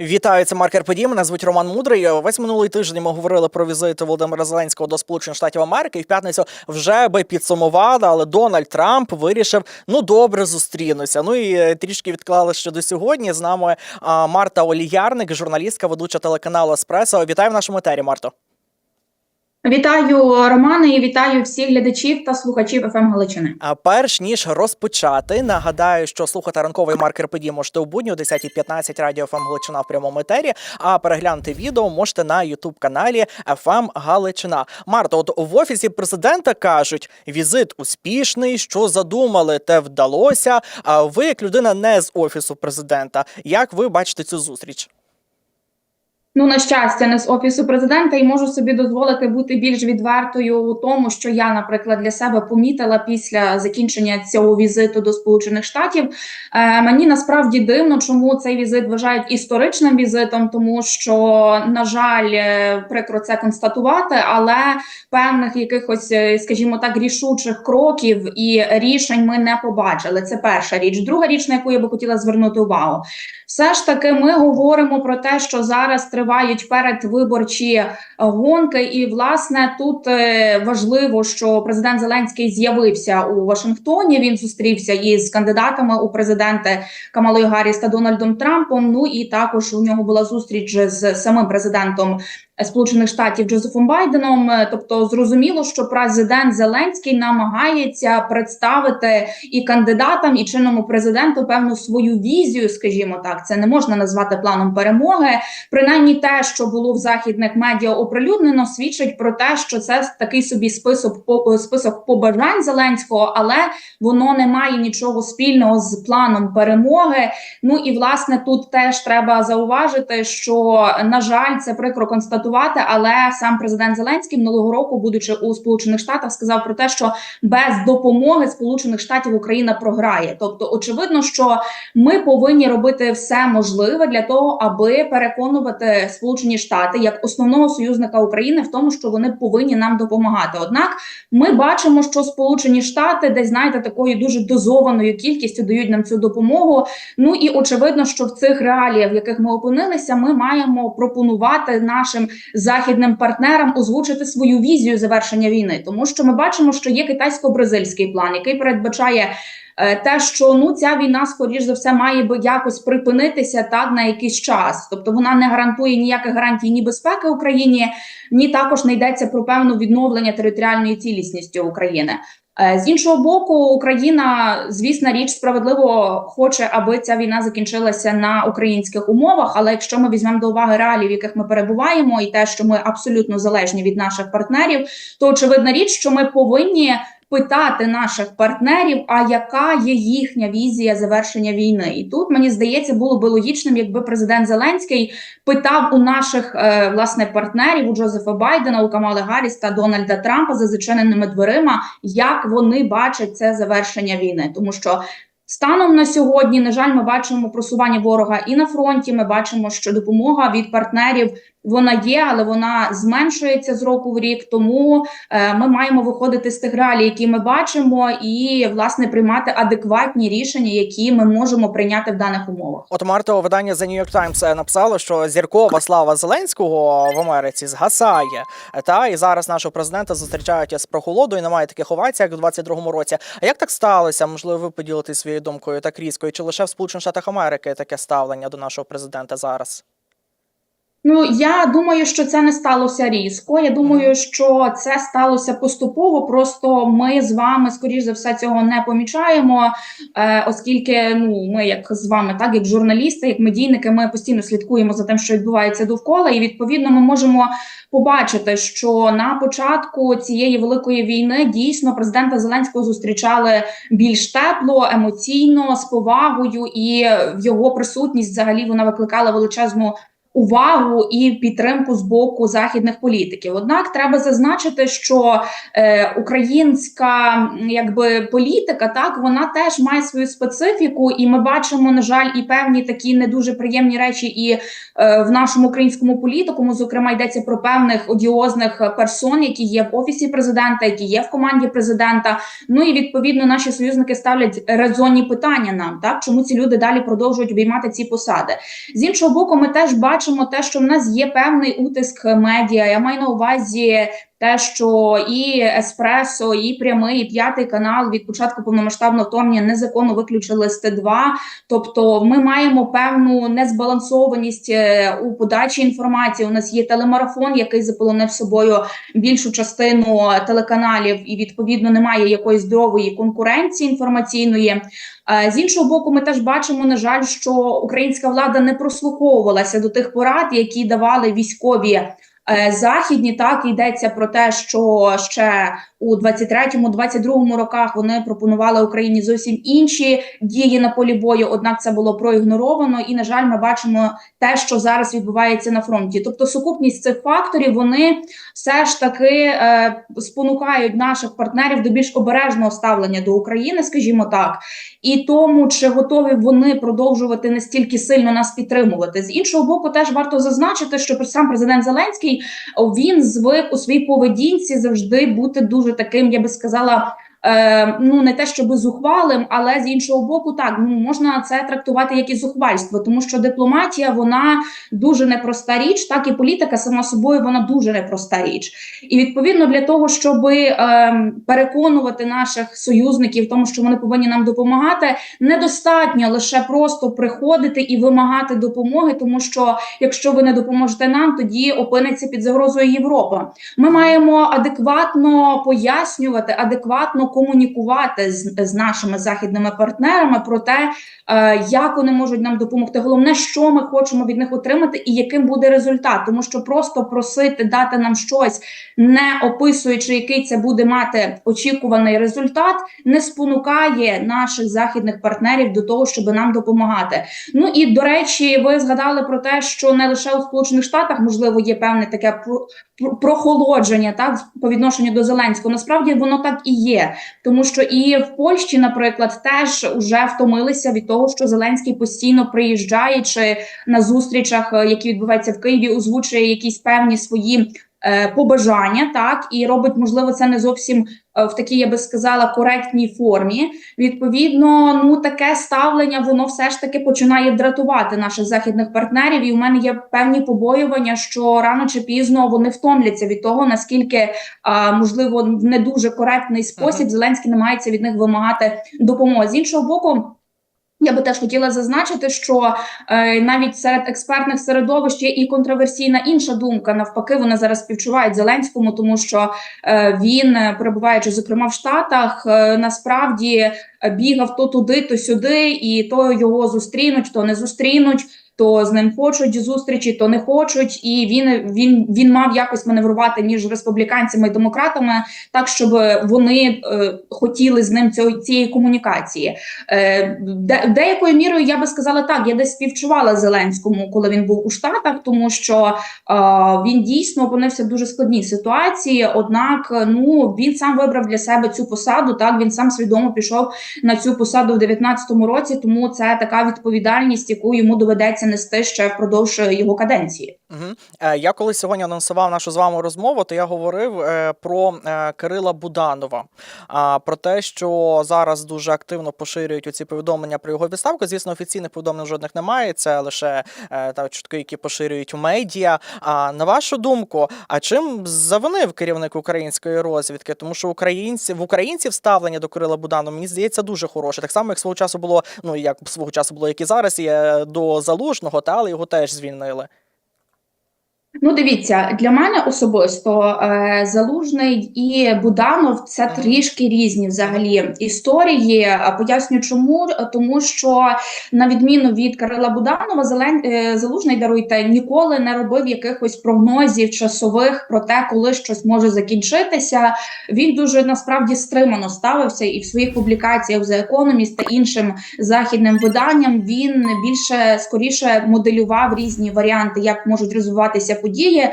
Вітаю, це маркер подій. Мене звуть Роман Мудрий. Весь минулий тиждень ми говорили про візит Володимира Зеленського до Сполучених Штатів Америки. І в п'ятницю вже би підсумували, але Дональд Трамп вирішив ну добре зустрінуся. Ну і е, трішки відклали ще до сьогодні. З нами Марта Оліярник, журналістка, ведуча телеканалу Еспресо. Вітаю в нашому етері, Марто. Вітаю Романе і вітаю всіх глядачів та слухачів ФМ Галичини. А перш ніж розпочати, нагадаю, що слухати ранковий маркер подій можете у будні о 10.15 радіо ФМ Галичина в прямому етері. А переглянути відео можете на Ютуб каналі ФМ Галичина. Марта, от в офісі президента кажуть, візит успішний. Що задумали, те вдалося. А ви, як людина не з офісу президента, як ви бачите цю зустріч? Ну, на щастя, не з офісу президента, і можу собі дозволити бути більш відвертою у тому, що я, наприклад, для себе помітила після закінчення цього візиту до Сполучених Штатів. Е, мені насправді дивно, чому цей візит вважають історичним візитом, тому що, на жаль, е, прикро це констатувати, але певних якихось, е, скажімо так, рішучих кроків і рішень ми не побачили. Це перша річ. Друга річ, на яку я би хотіла звернути увагу. Все ж таки, ми говоримо про те, що зараз тривають передвиборчі гонки, і власне тут е, важливо, що президент Зеленський з'явився у Вашингтоні. Він зустрівся із кандидатами у президенти Камалою Гарріс та Дональдом Трампом. Ну і також у нього була зустріч з самим президентом Сполучених Штатів Джозефом Байденом. Е, Тобто, зрозуміло, що президент Зеленський намагається представити і кандидатам, і чинному президенту певну свою візію, скажімо так, це не можна назвати планом перемоги. Принаймні, те, що було в західних медіа оприлюднено, свідчить про те, що це такий собі список по- список побажань Зеленського, але воно не має нічого спільного з планом перемоги. Ну і власне тут теж треба зауважити, що на жаль, це прикро констатувати, але сам президент Зеленський минулого року, будучи у Сполучених Штатах, сказав про те, що без допомоги Сполучених Штатів Україна програє. Тобто, очевидно, що ми повинні робити все можливе для того, аби переконувати Сполучені Штати як основного союзника України в тому, що вони повинні нам допомагати. Однак ми бачимо, що Сполучені Штати, десь знаєте, такою дуже дозованою кількістю дають нам цю допомогу. Ну і очевидно, що в цих реаліях, в яких ми опинилися, ми маємо пропонувати нашим західним партнерам озвучити свою візію завершення війни, тому що ми бачимо, що є китайсько-бразильський план, який передбачає. Е, Те, що ну ця війна, скоріш за все, має би якось припинитися так на якийсь час, тобто вона не гарантує ніяких гарантій ні безпеки Україні, ні також не йдеться про певне відновлення територіальної цілісності України. Е, З іншого боку, Україна, звісна річ, справедливо хоче, аби ця війна закінчилася на українських умовах. Але якщо ми візьмемо до уваги реалії, в яких ми перебуваємо, і те, що ми абсолютно залежні від наших партнерів, то очевидна річ, що ми повинні питати наших партнерів, а яка є їхня візія завершення війни? І тут мені здається, було би логічним, якби президент Зеленський питав у наших е, власне партнерів у Джозефа Байдена, у Камали Гарріс та Дональда Трампа за зачиненими дверима, як вони бачать це завершення війни, тому що. Станом на сьогодні, на жаль, ми бачимо просування ворога і на фронті. Ми бачимо, що допомога від партнерів вона є, але вона зменшується з року в рік. Тому е, ми маємо виходити з тих реалій, які ми бачимо, і власне приймати адекватні рішення, які ми можемо прийняти в даних умовах. От Марто, видання The New York Times написало, що зіркова слава Зеленського в Америці згасає. Та і зараз нашого президента зустрічають з прохолодою. Немає таких овацій, як у 22-му році. А як так сталося? Можливо, ви поділитесь своєю думкою так різко? І чи лише в Сполучених Штатах Америки таке ставлення до нашого президента зараз? Ну я думаю, що це не сталося різко. Я думаю, що це сталося поступово. Просто ми з вами, скоріш за все, цього не помічаємо, е, оскільки ну ми, як з вами, так як журналісти, як медійники, ми постійно слідкуємо за тим, що відбувається довкола, і відповідно ми можемо побачити, що на початку цієї великої війни дійсно президента Зеленського зустрічали більш тепло, емоційно, з повагою, і в його присутність взагалі вона викликала величезну увагу і підтримку з боку західних політиків. Однак треба зазначити, що е, українська якби політика, так вона теж має свою специфіку, і ми бачимо, на жаль, і певні такі не дуже приємні речі, і е, в нашому українському політикуму, зокрема, йдеться про певних одіозних персон, які є в офісі президента, які є в команді президента. Ну і відповідно наші союзники ставлять резонні питання нам, так чому ці люди далі продовжують обіймати ці посади. З іншого боку, ми теж бачимо те, що в нас є певний утиск медіа. Я маю на увазі те, що і Еспресо, і прямий, і п'ятий канал від початку повномасштабного вторгнення незаконно виключили з Т2. Тобто, ми маємо певну незбалансованість е, у подачі інформації. У нас є телемарафон, який заполонив собою більшу частину телеканалів, і відповідно немає якоїсь здорової конкуренції інформаційної. Е, З іншого боку, ми теж бачимо, на жаль, що українська влада не прослуховувалася до тих порад, які давали військові. Е, Західні так йдеться про те, що ще у 23-22 роках вони пропонували Україні зовсім інші дії на полі бою. Однак це було проігноровано, і на жаль, ми бачимо те, що зараз відбувається на фронті. Тобто, сукупність цих факторів вони все ж таки е, спонукають наших партнерів до більш обережного ставлення до України, скажімо так, і тому чи готові вони продовжувати настільки сильно нас підтримувати. З іншого боку, теж варто зазначити, що сам президент Зеленський він звик у своїй поведінці завжди бути дуже таким, я би сказала. Е, ну не те, щоб зухвалим, але з іншого боку, так ну можна це трактувати як і зухвальство, тому що дипломатія вона дуже непроста річ, так і політика сама собою вона дуже непроста річ. І відповідно для того, щоб е, переконувати наших союзників, в тому що вони повинні нам допомагати, недостатньо лише просто приходити і вимагати допомоги, тому що якщо ви не допоможете нам, тоді опиниться під загрозою Європа. Ми маємо адекватно пояснювати, адекватно комунікувати з, з нашими західними партнерами про те, е, як вони можуть нам допомогти. Головне, що ми хочемо від них отримати, і яким буде результат, тому що просто просити дати нам щось, не описуючи, який це буде мати очікуваний результат, не спонукає наших західних партнерів до того, щоб нам допомагати. Ну і до речі, ви згадали про те, що не лише у Сполучених Штатах можливо є певне таке прохолодження, так по відношенню до Зеленського. Насправді воно так і є, тому що і в Польщі, наприклад, теж вже втомилися від того, що Зеленський постійно приїжджає чи на зустрічах, е, які відбуваються в Києві, озвучує якісь певні свої. Е, Побажання так і робить можливо це не зовсім е, в такій, я би сказала, коректній формі. Відповідно, ну таке ставлення воно все ж таки починає дратувати наших західних партнерів. І в мене є певні побоювання, що рано чи пізно вони втомляться від того, наскільки можливо в не дуже коректний спосіб Зеленський намагається від них вимагати допомоги. З іншого боку. Я би теж хотіла зазначити, що е, навіть серед експертних середовищ є і контроверсійна інша думка. Навпаки, вони зараз співчувають Зеленському, тому що е, він, е, перебуваючи зокрема в Штатах, е, насправді е, бігав то туди, то сюди, і то його зустрінуть, то не зустрінуть. То з ним хочуть зустрічі, то не хочуть, і він він він мав якось маневрувати між республіканцями і демократами, так щоб вони е, хотіли з ним цього цієї комунікації. Е, де, деякою мірою я би сказала так, я десь співчувала Зеленському, коли він був у Штатах, тому що е, він дійсно опинився в дуже складній ситуації. Однак, ну він сам вибрав для себе цю посаду. Так він сам свідомо пішов на цю посаду в 19-му році. Тому це така відповідальність, яку йому доведеться нести ще впродовж його каденції. Угу. Я коли сьогодні анонсував нашу з вами розмову, то я говорив е, про е, Кирила Буданова, про те, що зараз дуже активно поширюють оці повідомлення про його відставку. Звісно, офіційних повідомлень жодних немає. Це лише е, та чутки, які поширюють у медіа. А на вашу думку, а чим завинив керівник української розвідки? Тому що українці в українців ставлення до Кирила Буданова, мені здається, дуже хороше. Так само, як свого часу було, ну як свого часу було, як і зараз, є до залужного, та але його теж звільнили. Ну, дивіться, для мене особисто е, Залужний і Буданов це трішки різні взагалі історії. Поясню, чому тому, що на відміну від Кирила Буданова, Зелен... е, Залужний даруйте ніколи не робив якихось прогнозів часових про те, коли щось може закінчитися. Він дуже насправді стримано ставився і в своїх публікаціях The Economist та іншим західним виданням він більше скоріше моделював різні варіанти, як можуть розвиватися події.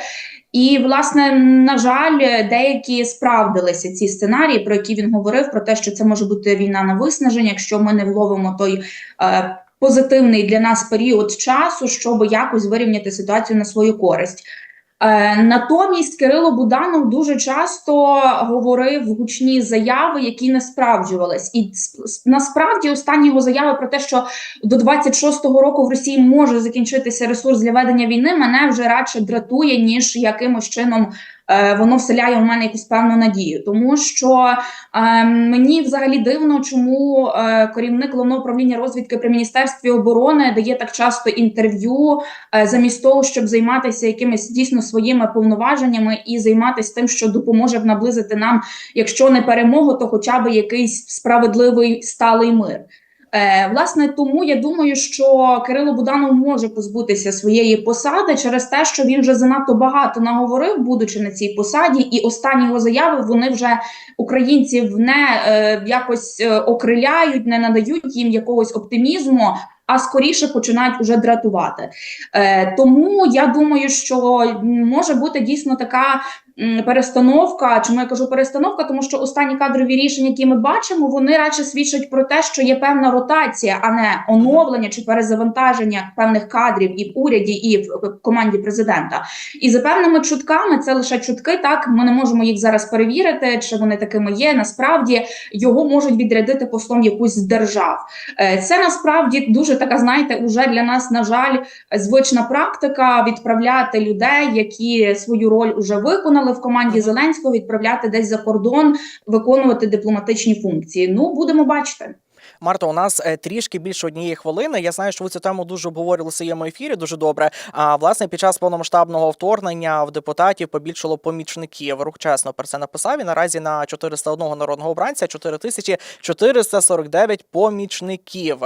І, власне, на жаль, деякі справдилися ці сценарії, про які він говорив, про те, що це може бути війна на виснаження, якщо ми не вловимо той е, позитивний для нас період часу, щоб якось вирівняти ситуацію на свою користь. Е, натомість Кирило Буданов дуже часто говорив гучні заяви, які не справджувались. І насправді останні його заяви про те, що до 26-го року в Росії може закінчитися ресурс для ведення війни, мене вже радше дратує, ніж якимось чином воно вселяє в мене якусь певну надію. Тому що е, мені взагалі дивно, чому е, керівник головного управління розвідки при міністерстві оборони дає так часто інтерв'ю, е, замість того, щоб займатися якимись дійсно своїми повноваженнями і займатися тим, що допоможе б наблизити нам, якщо не перемогу, то хоча б якийсь справедливий сталий мир. Е, власне, тому я думаю, що Кирило Буданов може позбутися своєї посади через те, що він вже занадто багато наговорив, будучи на цій посаді, і останні його заяви вони вже українців не е, якось е, окриляють, не надають їм якогось оптимізму. А скоріше починають уже дратувати. Е, тому я думаю, що може бути дійсно така перестановка. Чому я кажу перестановка? Тому що останні кадрові рішення, які ми бачимо, вони радше свідчать про те, що є певна ротація, а не оновлення чи перезавантаження певних кадрів і в уряді, і в команді президента. І за певними чутками, це лише чутки. Так ми не можемо їх зараз перевірити, чи вони такими є. Насправді його можуть відрядити послом якусь з держав. Е, Це насправді дуже така, знаєте, уже для нас, на жаль, звична практика відправляти людей, які свою роль уже виконали в команді Зеленського, відправляти десь за кордон, виконувати дипломатичні функції. Ну будемо бачити. Марто, у нас е, трішки більше однієї хвилини. Я знаю, що ви цю тему дуже обговорювали в своєму ефірі. Дуже добре. А власне, під час повномасштабного вторгнення в депутатів побільшало помічників. Рух чесно про це написав. І наразі на 401 народного обранця 4449 помічників.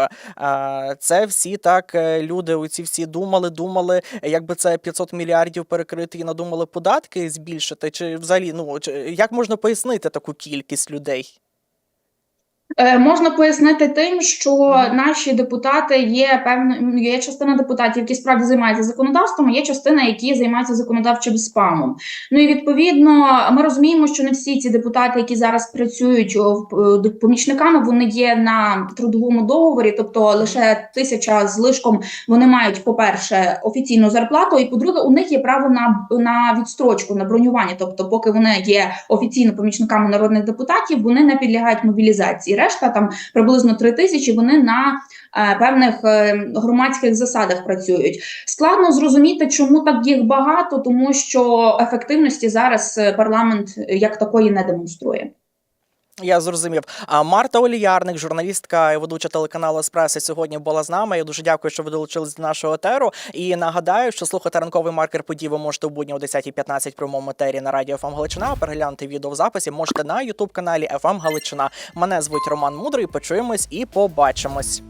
Це всі так е, люди. Оці всі думали, думали, якби це 500 мільярдів перекрити і надумали податки збільшити. Чи взагалі ну як можна пояснити таку кількість людей? Е, можна пояснити тим, що наші депутати є певно, є частина депутатів, які справді займаються законодавством, а є частина, які займаються законодавчим спамом. Ну і відповідно, ми розуміємо, що не всі ці депутати, які зараз працюють е, помічниками, вони є на трудовому договорі, тобто лише тисяча з лишком вони мають, по-перше, офіційну зарплату, і по-друге, у них є право на, на відстрочку, на бронювання. Тобто, поки вони є офіційно помічниками народних депутатів, вони не підлягають мобілізації. Решта там приблизно три тисячі. Вони на е, певних е, громадських засадах працюють. Складно зрозуміти, чому так їх багато, тому що ефективності зараз е, парламент як такої не демонструє. Я зрозумів. А Марта Оліярник, журналістка і ведуча телеканалу Еспресо, сьогодні була з нами. Я дуже дякую, що ви долучились до нашого етеру. І нагадаю, що слухати ранковий маркер подій ви можете у будні о 10.15 в прямому етері на радіо ФМ Галичина. Переглянути відео в записі можете на Ютуб каналі ФМ Галичина. Мене звуть Роман Мудрий. Почуємось і побачимось.